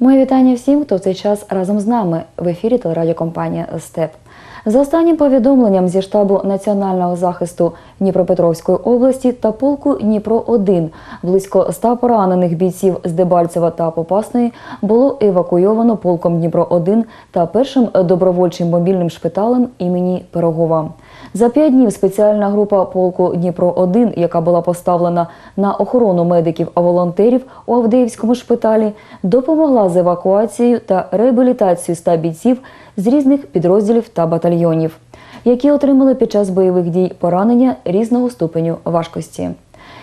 Моє вітання всім, хто в цей час разом з нами в ефірі телерадіокомпанія Степ. За останнім повідомленням зі штабу національного захисту Дніпропетровської області та полку Дніпро 1 близько ста поранених бійців з Дебальцева та Попасної було евакуйовано полком Дніпро 1 та першим добровольчим мобільним шпиталем імені Пирогова. За п'ять днів спеціальна група полку Дніпро 1 яка була поставлена на охорону медиків та волонтерів у Авдеївському шпиталі, допомогла з евакуацією та реабілітацією ста бійців з різних підрозділів та батальйонів, які отримали під час бойових дій поранення різного ступеню важкості.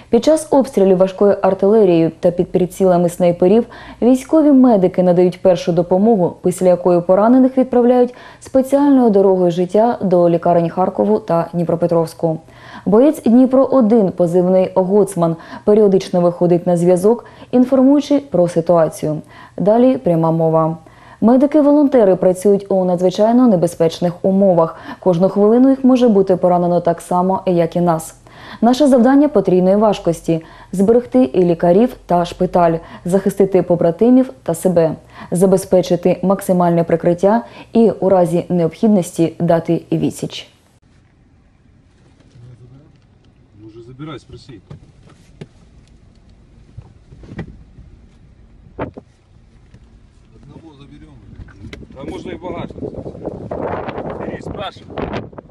Під час обстрілів важкою артилерією та під прицілами снайперів військові медики надають першу допомогу, після якої поранених відправляють спеціальною дорогою життя до лікарень Харкову та Дніпропетровську. Боєць Дніпро 1 позивний Гоцман, періодично виходить на зв'язок, інформуючи про ситуацію. Далі пряма мова. Медики-волонтери працюють у надзвичайно небезпечних умовах. Кожну хвилину їх може бути поранено так само, як і нас. Наше завдання потрійної важкості зберегти і лікарів та шпиталь, захистити побратимів та себе, забезпечити максимальне прикриття і у разі необхідності дати відсіч. Може забирай, спроси. Одного заберем. А можно и в багажник. Бери, спрашивай.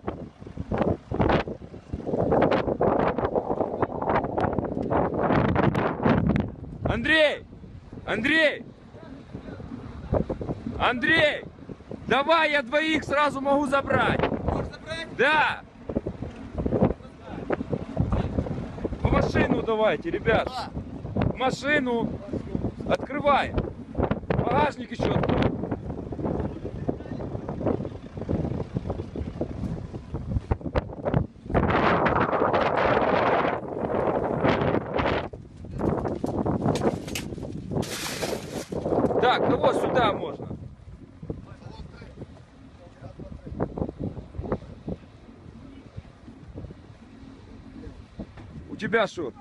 Андрей! Андрей! Андрей! Давай, я двоих сразу могу забрать. Можешь забрать? Да. В машину давайте, ребят. В машину. Открывай. Багажник еще открой. Так, кого сюда можно? У тебя что?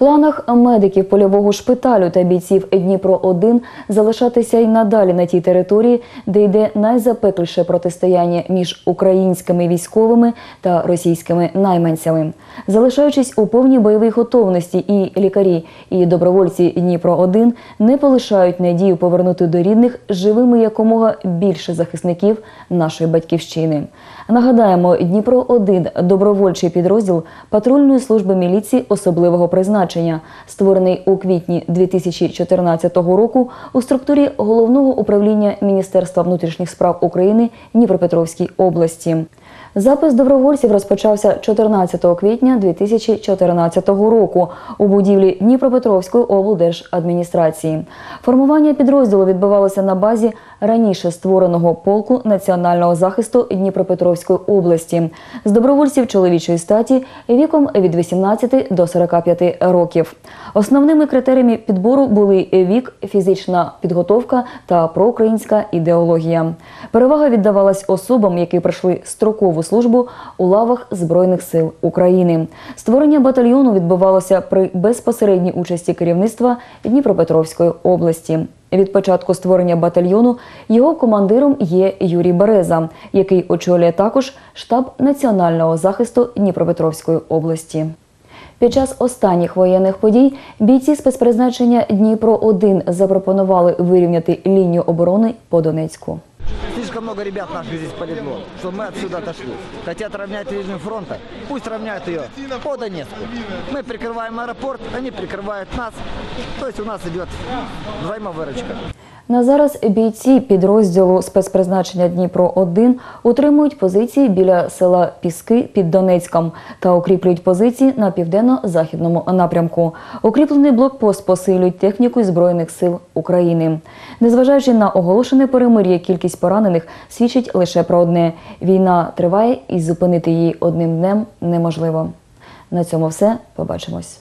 Планах медиків польового шпиталю та бійців Дніпро 1 залишатися й надалі на тій території, де йде найзапекліше протистояння між українськими військовими та російськими найманцями. Залишаючись у повній бойовій готовності, і лікарі, і добровольці Дніпро 1 не полишають надію повернути до рідних живими якомога більше захисників нашої батьківщини. Нагадаємо, Дніпро 1 добровольчий підрозділ патрульної служби міліції особливого призначення, створений у квітні 2014 року у структурі головного управління Міністерства внутрішніх справ України Дніпропетровській області. Запис добровольців розпочався 14 квітня 2014 року у будівлі Дніпропетровської облдержадміністрації. Формування підрозділу відбувалося на базі раніше створеного полку національного захисту Дніпропетровської області з добровольців чоловічої статі віком від 18 до 45 років. Основними критеріями підбору були вік, фізична підготовка та проукраїнська ідеологія. Перевага віддавалась особам, які пройшли строкову службу у лавах Збройних сил України. Створення батальйону відбувалося при безпосередній участі керівництва Дніпропетровської області. Від початку створення батальйону його командиром є Юрій Береза, який очолює також штаб національного захисту Дніпропетровської області. Під час останніх воєнних подій бійці спецпризначення Дніпро 1 запропонували вирівняти лінію оборони по Донецьку. Слишком много ребят наших здесь полегло, что мы отсюда отошли. Хотят равнять линию фронта, пусть равняют ее по Донецку. Мы прикрываем аэропорт, они прикрывают нас. То есть у нас идет двойная выручка. На зараз бійці підрозділу спецпризначення Дніпро 1 утримують позиції біля села Піски під Донецьком та укріплюють позиції на південно-західному напрямку. Укріплений блокпост посилюють техніку Збройних сил України. Незважаючи на оголошене перемир'я, кількість поранених свідчить лише про одне: війна триває і зупинити її одним днем неможливо. На цьому все. Побачимось.